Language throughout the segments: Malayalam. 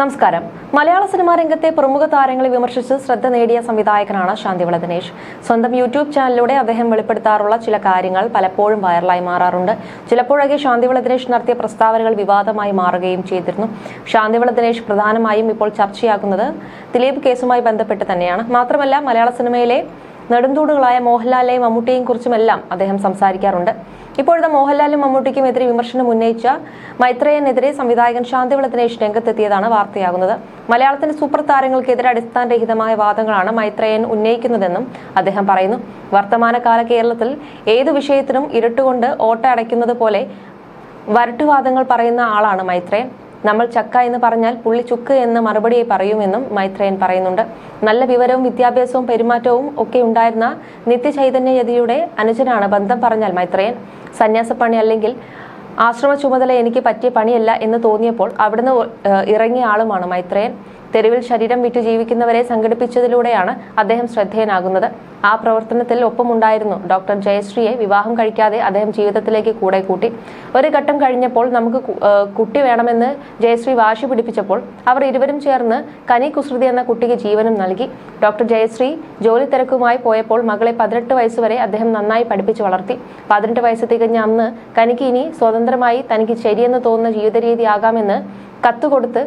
നമസ്കാരം. മലയാള സിനിമാ രംഗത്തെ പ്രമുഖ താരങ്ങളെ വിമർശിച്ച് ശ്രദ്ധ നേടിയ സംവിധായകനാണ് ശാന്തിവിള ദിനേശ്. സ്വന്തം യൂട്യൂബ് ചാനലിലൂടെ അദ്ദേഹം വെളിപ്പെടുത്താറുള്ള ചില കാര്യങ്ങൾ പലപ്പോഴും വൈറലായി മാറാറുണ്ട്. ചിലപ്പോഴൊക്കെ ശാന്തിവിള ദിനേശ് നടത്തിയ പ്രസ്താവനകൾ വിവാദമായി മാറുകയും ചെയ്തിരുന്നു. ശാന്തിവിള ദിനേശ് പ്രധാനമായും ഇപ്പോൾ ചർച്ചയാകുന്നത് ദിലീപ് കേസുമായി ബന്ധപ്പെട്ട് തന്നെയാണ്. മാത്രമല്ല മലയാള സിനിമയിലെ നെടുന്തൂടുകളായ മോഹൻലാലിനെയും മമ്മൂട്ടിയെയും കുറിച്ചുമെല്ലാം അദ്ദേഹം സംസാരിക്കാറുണ്ട്. ഇപ്പോഴത്തെ മോഹൻലാലും മമ്മൂട്ടിക്കും എതിരെ വിമർശനം ഉന്നയിച്ച മൈത്രേയനെതിരെ സംവിധായകൻ ശാന്തിവിള ദിനേശ് രംഗത്തെത്തിയതാണ് വാർത്തയാകുന്നത്. മലയാളത്തിന്റെ സൂപ്പർ താരങ്ങൾക്കെതിരെ അടിസ്ഥാനരഹിതമായ വാദങ്ങളാണ് മൈത്രയൻ ഉന്നയിക്കുന്നതെന്നും അദ്ദേഹം പറയുന്നു. വർത്തമാനകാല കേരളത്തിൽ ഏതു വിഷയത്തിനും ഇരുട്ടുകൊണ്ട് ഓട്ട അടയ്ക്കുന്നത് പോലെ വരട്ടുവാദങ്ങൾ പറയുന്ന ആളാണ് മൈത്രേയൻ. നമ്മൾ ചക്ക എന്ന് പറഞ്ഞാൽ പുള്ളി ചുക്ക് എന്ന് മറുപടി പറയുമെന്നും മൈത്രേയൻ പറയുന്നുണ്ട്. നല്ല വിവരവും വിദ്യാഭ്യാസവും പെരുമാറ്റവും ഒക്കെ ഉണ്ടായിരുന്ന നിത്യചൈതന്യയതിയുടെ അനുജനാണ് ബന്ധം പറഞ്ഞാൽ മൈത്രേയൻ. സന്യാസപ്പണി അല്ലെങ്കിൽ ആശ്രമ ചുമതല എനിക്ക് പറ്റിയ പണിയല്ല എന്ന് തോന്നിയപ്പോൾ അവിടുന്ന് ഇറങ്ങിയ ആളുമാണ് മൈത്രേയൻ. തെരുവിൽ ശരീരം വിറ്റ് ജീവിക്കുന്നവരെ സംഘടിപ്പിച്ചതിലൂടെയാണ് അദ്ദേഹം ശ്രദ്ധേയനാകുന്നത്. ആ പ്രവർത്തനത്തിൽ ഒപ്പമുണ്ടായിരുന്നു. ഡോക്ടർ ജയശ്രീയെ വിവാഹം കഴിക്കാതെ അദ്ദേഹം ജീവിതത്തിലേക്ക് കൂടെ കൂട്ടി ഒരു ഘട്ടം കഴിഞ്ഞപ്പോൾ നമുക്ക് കുട്ടി വേണമെന്ന് ജയശ്രീ വാശി പിടിപ്പിച്ചപ്പോൾ അവർ ഇരുവരും ചേർന്ന് കനി കുസൃതി എന്ന കുട്ടിക്ക് ജീവനും നൽകി. ഡോക്ടർ ജയശ്രീ ജോലി തിരക്കുമായി പോയപ്പോൾ മകളെ പതിനെട്ട് വയസ്സ് വരെ അദ്ദേഹം നന്നായി പഠിപ്പിച്ചു വളർത്തി. പതിനെട്ട് വയസ്സ് തികഞ്ഞ അന്ന് കനിക്ക് ഇനി സ്വതന്ത്രമായി തനിക്ക് ശരിയെന്ന് തോന്നുന്ന ജീവിത രീതിയാകാമെന്ന് കത്തുകൊടുത്ത്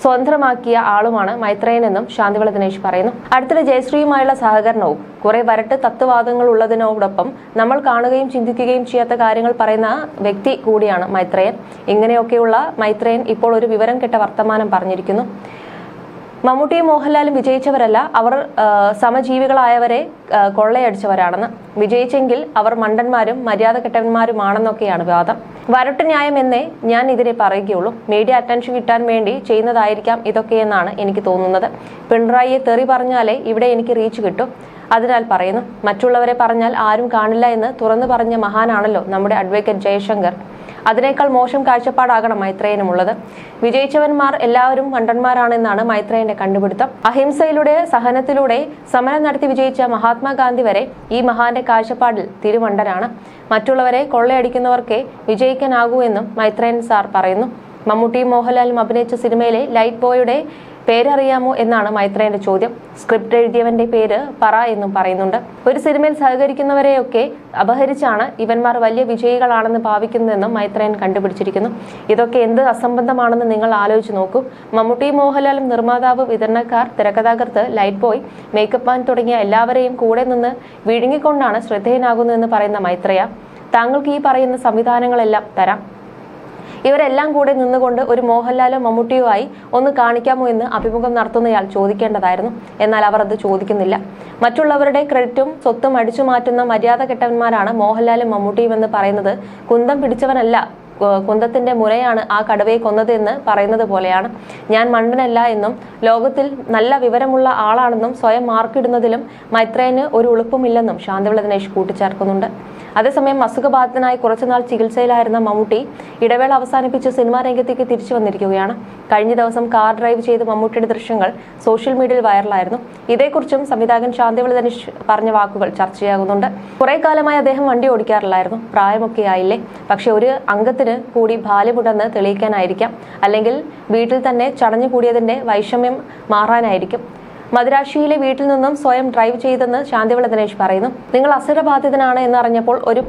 സ്വതന്ത്രമാക്കിയ ആളുമാണ് മൈത്രേയനെന്നും ശാന്തിവിള ദിനേശ് പറയുന്നു. അടുത്തിടെ ജയശ്രീയുമായുള്ള സഹകരണവും കുറെ വരട്ട് തത്വവാദങ്ങൾ ഉള്ളതിനോടൊപ്പം നമ്മൾ കാണുകയും ചിന്തിക്കുകയും ചെയ്യാത്ത കാര്യങ്ങൾ പറയുന്ന വ്യക്തി കൂടിയാണ് മൈത്രേയൻ. ഇങ്ങനെയൊക്കെയുള്ള മൈത്രയൻ ഇപ്പോൾ ഒരു വിവരം കെട്ട വർത്തമാനം പറഞ്ഞിരിക്കുന്നു. മമ്മൂട്ടിയും മോഹൻലാലും വിജയിച്ചവരല്ല അവർ സമജീവികളായവരെ കൊള്ളയടിച്ചവരാണെന്ന്. വിജയിച്ചെങ്കിൽ അവർ മണ്ടന്മാരും മര്യാദ കെട്ടവന്മാരുമാണെന്നൊക്കെയാണ് വാദം. വരട്ട് ന്യായം എന്നേ ഞാൻ ഇതിനെ പറയുകയുള്ളൂ. മീഡിയ അറ്റൻഷൻ കിട്ടാൻ വേണ്ടി ചെയ്യുന്നതായിരിക്കാം ഇതൊക്കെയെന്നാണ് എനിക്ക് തോന്നുന്നത്. പിണറായിയെ തെറി പറഞ്ഞാലേ ഇവിടെ എനിക്ക് റീച്ച് കിട്ടും. അതിനാൽ പറയുന്നു മറ്റുള്ളവരെ പറഞ്ഞാൽ ആരും കാണില്ല എന്ന് തുറന്നു പറഞ്ഞ മഹാനാണല്ലോ നമ്മുടെ അഡ്വക്കേറ്റ് ജയശങ്കർ. അതിനേക്കാൾ മോശം കാഴ്ചപ്പാടാകണം മൈത്രേയനുമുള്ളത്. വിജയിച്ചവന്മാർ എല്ലാവരും മണ്ടന്മാരാണെന്നാണ് മൈത്രേയന്റെ കണ്ടുപിടുത്തം. അഹിംസയിലൂടെ സഹനത്തിലൂടെ സമരം നടത്തി വിജയിച്ച മഹാത്മാഗാന്ധി വരെ ഈ മഹാന്റെ കാഴ്ചപ്പാടിൽ തിരുമണ്ടനാണ്. മറ്റുള്ളവരെ കൊള്ളയടിക്കുന്നവർക്കേ വിജയിക്കാനാകൂ എന്നും മൈത്രേയൻ സാർ പറയുന്നു. മമ്മൂട്ടിയും മോഹൻലാലും അഭിനയിച്ച സിനിമയിലെ ലൈറ്റ് ബോയുടെ പേരറിയാമോ എന്നാണ് മൈത്രേയന്റെ ചോദ്യം. സ്ക്രിപ്റ്റ് എഴുതിയവന്റെ പേര് പറ എന്നും പറയുന്നുണ്ട്. ഒരു സിനിമയിൽ സഹകരിക്കുന്നവരെയൊക്കെ അപഹരിച്ചാണ് ഇവന്മാർ വലിയ വിജയികളാണെന്ന് ഭാവിക്കുന്നതെന്നും മൈത്രേയൻ കണ്ടുപിടിച്ചിരിക്കുന്നു. ഇതൊക്കെ എന്ത് അസംബന്ധമാണെന്ന് നിങ്ങൾ ആലോചിച്ച് നോക്കൂ. മമ്മൂട്ടി മോഹൻലാലും നിർമ്മാതാവ് വിതരണക്കാർ തിരക്കഥാകൃത്ത് ലൈറ്റ് ബോയ് മേക്കപ്പ് മാൻ തുടങ്ങിയ എല്ലാവരെയും കൂടെ നിന്ന് വിഴുങ്ങിക്കൊണ്ടാണ് ശ്രദ്ധേയനാകുന്നതെന്ന് പറയുന്ന മൈത്രയ. താങ്കൾക്ക് ഈ പറയുന്ന സംവിധാനങ്ങളെല്ലാം തരാം. ഇവരെല്ലാം കൂടെ നിന്നുകൊണ്ട് ഒരു മോഹൻലാലോ മമ്മൂട്ടിയോ ആയി ഒന്ന് കാണിക്കാമോ എന്ന് അഭിമുഖം നടത്തുന്നയാൾ ചോദിക്കേണ്ടതായിരുന്നു. എന്നാൽ അവർ അത് ചോദിക്കുന്നില്ല. മറ്റുള്ളവരുടെ ക്രെഡിറ്റും സ്വത്തും അടിച്ചു മാറ്റുന്ന മര്യാദ കെട്ടവന്മാരാണ് മോഹൻലാലും മമ്മൂട്ടിയും എന്ന് പറയുന്നത്. കുന്തം പിടിച്ചവനല്ല കുന്തത്തിന്റെ മുരയാണ് ആ കടുവയെ കൊന്നത് എന്ന് പറയുന്നത് പോലെയാണ്. ഞാൻ മണ്ടനല്ല എന്നും ലോകത്തിൽ നല്ല വിവരമുള്ള ആളാണെന്നും സ്വയം മാർക്കിടുന്നതിലും മൈത്രേന് ഒരു ഉളുപ്പുമില്ലെന്നും ശാന്തിവിള ദിനേശ് കൂട്ടിച്ചേർക്കുന്നുണ്ട്. അതേസമയം അസുഖബാധിതനായി കുറച്ചുനാൾ ചികിത്സയിലായിരുന്ന മമ്മൂട്ടി ഇടവേള അവസാനിപ്പിച്ച് സിനിമാ രംഗത്തേക്ക് തിരിച്ചു വന്നിരിക്കുകയാണ്. കഴിഞ്ഞ ദിവസം കാർ ഡ്രൈവ് ചെയ്ത് മമ്മൂട്ടിയുടെ ദൃശ്യങ്ങൾ സോഷ്യൽ മീഡിയയിൽ വൈറലായിരുന്നു. ഇതേക്കുറിച്ചും സംവിധായകൻ ശാന്തിവിള ധനുഷ് പറഞ്ഞ വാക്കുകൾ ചർച്ചയാകുന്നുണ്ട് കുറെ കാലമായി അദ്ദേഹം വണ്ടി ഓടിക്കാറില്ലായിരുന്നു. പ്രായമൊക്കെ ആയില്ലേ? പക്ഷെ ഒരു അംഗത്തിന് കൂടി ബാല്യമുണ്ടെന്ന് തെളിയിക്കാനായിരിക്കാം. അല്ലെങ്കിൽ വീട്ടിൽ തന്നെ ചടഞ്ഞു കൂടിയതിന്റെ വൈഷമ്യം മാറാനായിരിക്കും. മദുരാശിയിലെ വീട്ടിൽ നിന്നും സ്വയം ഡ്രൈവ് ചെയ്തെന്ന് ശാന്തിവിള ദിനേശ് പറയുന്നു. നിങ്ങൾ അസുരബാധിതനാണ് എന്നറിഞ്ഞപ്പോൾ ഒരു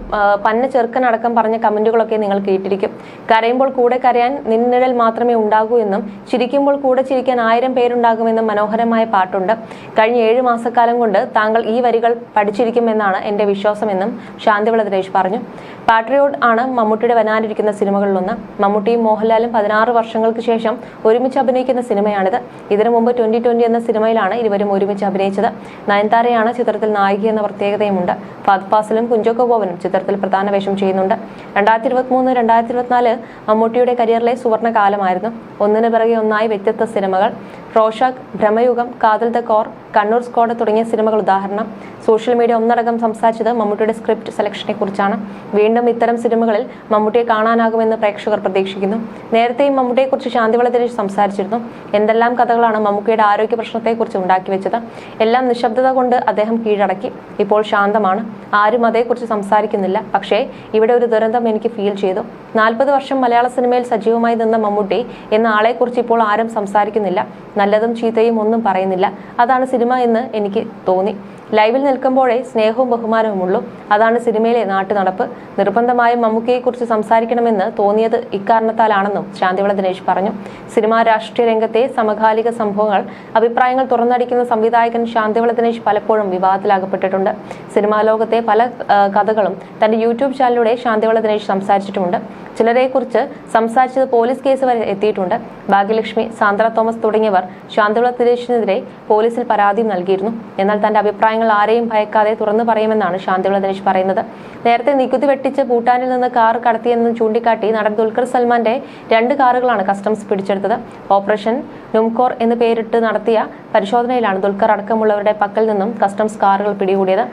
പന്ന ചെറുക്കനടക്കം പറഞ്ഞ കമന്റുകളൊക്കെ നിങ്ങൾ കേട്ടിരിക്കും. കരയുമ്പോൾ കൂടെ കരയാൻ നിന്നിഴൽ മാത്രമേ ഉണ്ടാകൂ എന്നും ചിരിക്കുമ്പോൾ കൂടെ ചിരിക്കാൻ ആയിരം പേരുണ്ടാകുമെന്നും മനോഹരമായ പാട്ടുണ്ട്. കഴിഞ്ഞ ഏഴ് മാസക്കാലം കൊണ്ട് താങ്കൾ ഈ വരികൾ പഠിച്ചിരിക്കുമെന്നാണ് എന്റെ വിശ്വാസമെന്നും ശാന്തിവിള ദിനേശ് പറഞ്ഞു. പാട്രിയോട്ട് ആണ് മമ്മൂട്ടിയുടെ വരാനിരിക്കുന്ന സിനിമകളിലൊന്ന്. മമ്മൂട്ടിയും മോഹൻലാലും പതിനാറ് വർഷങ്ങൾക്ക് ശേഷം ഒരുമിച്ച് അഭിനയിക്കുന്ന സിനിമയാണിത്. ഇതിനു മുമ്പ് ട്വന്റി ട്വന്റി എന്ന സിനിമയിലാണ് ഇരുവരും ഒരുമിച്ച് അഭിനയിച്ചത്. നയൻതാരയാണ് ചിത്രത്തിൽ നായിക എന്ന പ്രത്യേകതയുമുണ്ട്. ഫാദ് ഫാസിലും കുഞ്ചോക്കോ ബോബനും ചിത്രത്തിൽ പ്രധാന വേഷം ചെയ്യുന്നുണ്ട്. രണ്ടായിരത്തി ഇരുപത്തി മൂന്ന് രണ്ടായിരത്തി ഇരുപത്തിനാല് മമ്മൂട്ടിയുടെ കരിയറിലെ സുവർണ കാലമായിരുന്നു ഒന്നിനു പിറകെ ഒന്നായി വ്യത്യസ്ത സിനിമകൾ. റോഷാക്ക് ഭ്രമയുഗം കാതൽ ദ കോർ കണ്ണൂർ സ്കോഡ് തുടങ്ങിയ സിനിമകൾ ഉദാഹരണം. സോഷ്യൽ മീഡിയ ഒന്നടങ്കം സംസാരിച്ചത് മമ്മൂട്ടിയുടെ സ്ക്രിപ്റ്റ് സെലക്ഷനെ കുറിച്ചാണ്. വീണ്ടും ഇത്തരം സിനിമകളിൽ മമ്മൂട്ടിയെ കാണാനാകുമെന്ന് പ്രേക്ഷകർ പ്രതീക്ഷിക്കുന്നു. നേരത്തെയും മമ്മൂട്ടിയെക്കുറിച്ച് ശാന്തിവള ദിനേശ് സംസാരിച്ചിരുന്നു. എന്തെല്ലാം കഥകളാണ് മമ്മൂട്ടിയുടെ ആരോഗ്യ പ്രശ്നത്തെക്കുറിച്ച് ഉണ്ടാക്കി വെച്ചത് എല്ലാം നിശബ്ദത കൊണ്ട് അദ്ദേഹം കീഴടക്കി. ഇപ്പോൾ ശാന്തമാണ്. ആരും അതേക്കുറിച്ച് സംസാരിക്കുന്നില്ല. പക്ഷേ ഇവിടെ ഒരു ദുരന്തം എനിക്ക് ഫീൽ ചെയ്തു. നാൽപ്പത് വർഷം മലയാള സിനിമയിൽ സജീവമായി നിന്ന മമ്മൂട്ടി എന്ന ആളെക്കുറിച്ച് ഇപ്പോൾ ആരും സംസാരിക്കുന്നില്ല. നല്ലതും ചീത്തയും ഒന്നും പറയുന്നില്ല. അതാണ് സിനിമ എന്ന് എനിക്ക് തോന്നി. ലൈവിൽ നിൽക്കുമ്പോഴേ സ്നേഹവും ബഹുമാനവുമുള്ളൂ അതാണ് സിനിമയിലെ നാട്ടു നടപ്പ്. നിർബന്ധമായും മമ്മൂക്കയെക്കുറിച്ച് സംസാരിക്കണമെന്ന് തോന്നിയത് ഇക്കാരണത്താലാണെന്നും ശാന്തിവള ദിനേശ് പറഞ്ഞു. സിനിമാ രാഷ്ട്രീയ രംഗത്തെ സമകാലിക സംഭവങ്ങൾ അഭിപ്രായങ്ങൾ തുറന്നടിക്കുന്ന സംവിധായകൻ ശാന്തിവള ദിനേശ് പലപ്പോഴും വിവാദത്തിലാകപ്പെട്ടിട്ടുണ്ട്. സിനിമാ ലോകത്തെ പല കഥകളും തന്റെ യൂട്യൂബ് ചാനലിലൂടെ ശാന്തിവള ദിനേശ് സംസാരിച്ചിട്ടുമുണ്ട്. ചിലരെക്കുറിച്ച് സംസാരിച്ചത് പോലീസ് കേസ് വരെ എത്തിയിട്ടുണ്ട്. ഭാഗ്യലക്ഷ്മി സാന്ദ്ര തോമസ് തുടങ്ങിയവർ ശാന്തിവിള ദിനേശിനെതിരെ പോലീസിൽ പരാതിയും നൽകിയിരുന്നു. എന്നാൽ തന്റെ അഭിപ്രായങ്ങൾ ആരെയും ഭയക്കാതെ തുറന്നു പറയുമെന്നാണ് ശാന്തിവിള ദിനേശ് പറയുന്നത്. നേരത്തെ നികുതി വെട്ടിച്ച് ഭൂട്ടാനിൽ നിന്ന് കാർ കടത്തിയെന്ന് ചൂണ്ടിക്കാട്ടി നടൻ ദുൽഖർ സൽമാന്റെ രണ്ട് കാറുകളാണ് കസ്റ്റംസ് പിടിച്ചെടുത്തത്. ഓപ്പറേഷൻ നുംകോർ എന്ന് പേരിട്ട് നടത്തിയ പരിശോധനയിലാണ് ദുൽഖർ അടക്കമുള്ളവരുടെ പക്കൽ നിന്നും കസ്റ്റംസ് കാറുകൾ പിടികൂടിയത്.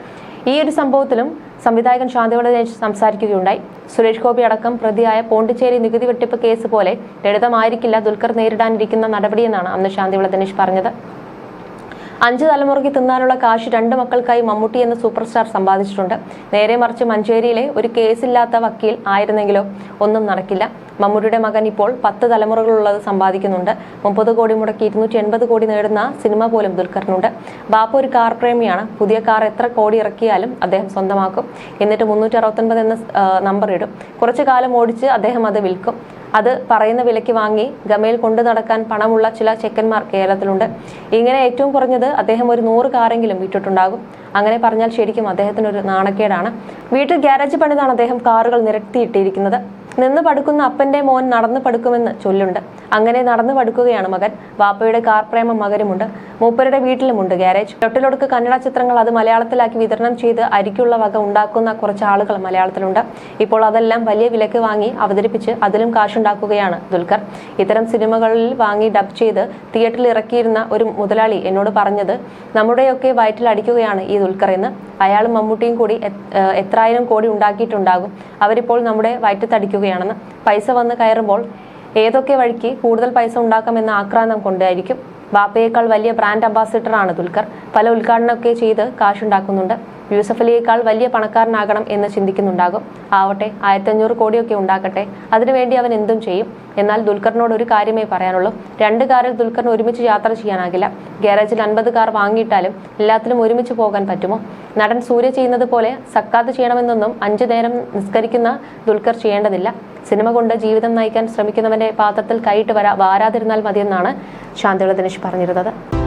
ഈ ഒരു സംഭവത്തിലും സംവിധായകൻ ശാന്തിയോട് സംസാരിക്കുകയുണ്ടായി. സുരേഷ് ഗോപി അടക്കം പ്രതിയായ പോണ്ടിച്ചേരി നികുതി വെട്ടിപ്പ് കേസ് പോലെ ലളിതമായിരിക്കില്ല ദുൽഖർ നേരിടാനിരിക്കുന്ന നടപടിയെന്നാണ് അന്ന് ശാന്തിവള ദിനേശ് പറഞ്ഞത്. അഞ്ച് തലമുറയ്ക്ക് തിന്നാനുള്ള കാശ് രണ്ട് മക്കൾക്കായി മമ്മൂട്ടി എന്ന സൂപ്പർ സ്റ്റാർ സമ്പാദിച്ചിട്ടുണ്ട്. നേരെ മറിച്ച് മഞ്ചേരിയിലെ ഒരു കേസില്ലാത്ത വക്കീൽ ആയിരുന്നെങ്കിലോ ഒന്നും നടക്കില്ല. മമ്മൂട്ടിയുടെ മകൻ ഇപ്പോൾ പത്ത് തലമുറകളുള്ളത് സമ്പാദിക്കുന്നുണ്ട്. മുപ്പത് കോടി മുടക്കി ഇരുന്നൂറ്റി എൺപത് കോടി നേടുന്ന സിനിമ പോലും ദുൽഖറിനുണ്ട്. ബാപ്പ ഒരു കാർ പ്രേമിയാണ്. പുതിയ കാർ എത്ര കോടി ഇറക്കിയാലും അദ്ദേഹം സ്വന്തമാക്കും. എന്നിട്ട് മുന്നൂറ്റി അറുപത്തൊൻപത് എന്ന നമ്പർ ഇടും. കുറച്ചു കാലം ഓടിച്ച് അദ്ദേഹം അത് വിൽക്കും. അത് പറയുന്ന വിലയ്ക്ക് വാങ്ങി ഗമയിൽ കൊണ്ടു നടക്കാൻ പണമുള്ള ചില ചെക്കന്മാർ കേരളത്തിലുണ്ട്. ഇങ്ങനെ ഏറ്റവും കുറഞ്ഞത് അദ്ദേഹം ഒരു നൂറ് കാറെങ്കിലും വിറ്റിട്ടുണ്ടാകും. അങ്ങനെ പറഞ്ഞാൽ ശരിക്കും അദ്ദേഹത്തിന് ഒരു നാണക്കേടാണ്. വീട്ടിൽ ഗ്യാരേജ് പണിതാണ് അദ്ദേഹം കാറുകൾ നിരത്തിയിട്ടിരിക്കുന്നത്. നിന്ന് പടുക്കുന്ന അപ്പന്റെ മോൻ നടന്നു പടുക്കുമെന്ന് ചൊല്ലുണ്ട്. അങ്ങനെ നടന്നു പടുക്കുകയാണ് മകൻ. വാപ്പയുടെ കാർ പ്രേമം മകനുമുണ്ട്. മൂപ്പരുടെ വീട്ടിലുമുണ്ട് ഗ്യാരേജ്. തൊട്ടിലൊടുക്ക് കന്നഡ ചിത്രങ്ങൾ അത് മലയാളത്തിലാക്കി വിതരണം ചെയ്ത് അരിക്കുള്ള വക ഉണ്ടാക്കുന്ന കുറച്ച് ആളുകൾ മലയാളത്തിലുണ്ട്. ഇപ്പോൾ അതെല്ലാം വലിയ വിലക്ക് വാങ്ങി അവതരിപ്പിച്ച് അതിലും കാശുണ്ടാക്കുകയാണ് ദുൽഖർ. ഇത്തരം സിനിമകളിൽ വാങ്ങി ഡബ് ചെയ്ത് തിയേറ്ററിൽ ഇറക്കിയിരുന്ന ഒരു മുതലാളി എന്നോട് പറഞ്ഞത് നമ്മുടെയൊക്കെ വയറ്റിൽ അടിക്കുകയാണ് ഈ ദുൽഖർ എന്ന്. അയാളും മമ്മൂട്ടിയും കൂടി എത്രായിരം കോടി ഉണ്ടാക്കിയിട്ടുണ്ടാകും. അവരിപ്പോൾ നമ്മുടെ വയറ്റത്തടിക്കുകയാണെന്ന് പൈസ വന്ന് കയറുമ്പോൾ ഏതൊക്കെ വഴിക്ക് കൂടുതൽ പൈസ ഉണ്ടാക്കാമെന്ന ആക്രാന്തം കൊണ്ടായിരിക്കും. ബാപ്പയേക്കാൾ വലിയ ബ്രാൻഡ് അംബാസിഡറാണ് ദുൽഖർ. പല ഉദ്ഘാടനമൊക്കെ ചെയ്ത് കാശുണ്ടാക്കുന്നുണ്ട്. യൂസഫ് അലിയേക്കാൾ വലിയ പണക്കാരനാകണം എന്ന് ചിന്തിക്കുന്നുണ്ടാകും. ആവട്ടെ ആയിരത്തി അഞ്ഞൂറ് കോടിയൊക്കെ ഉണ്ടാക്കട്ടെ അതിനുവേണ്ടി അവൻ എന്തും ചെയ്യും. എന്നാൽ ദുൽഖറിനോട് ഒരു കാര്യമേ പറയാനുള്ളൂ. രണ്ട് കാറിൽ ദുൽഖറിന് ഒരുമിച്ച് യാത്ര ചെയ്യാനാകില്ല. ഗാരേജിൽ അൻപത് കാർ വാങ്ങിയിട്ടാലും എല്ലാത്തിലും ഒരുമിച്ച് പോകാൻ പറ്റുമോ? നടൻ സൂര്യ ചെയ്യുന്നത് പോലെ സക്കാത്ത് ചെയ്യണമെന്നൊന്നും അഞ്ചു നേരം നിസ്കരിക്കുന്ന ദുൽഖർ ചെയ്യേണ്ടതില്ല. സിനിമ കൊണ്ട് ജീവിതം നയിക്കാൻ ശ്രമിക്കുന്നവന്റെ പാത്രത്തിൽ കൈയിട്ട് വരാ വാരാതിരുന്നാൽ മതിയെന്നാണ് ശാന്തിയുള്ള ദിനേശ് പറഞ്ഞിരുന്നത്.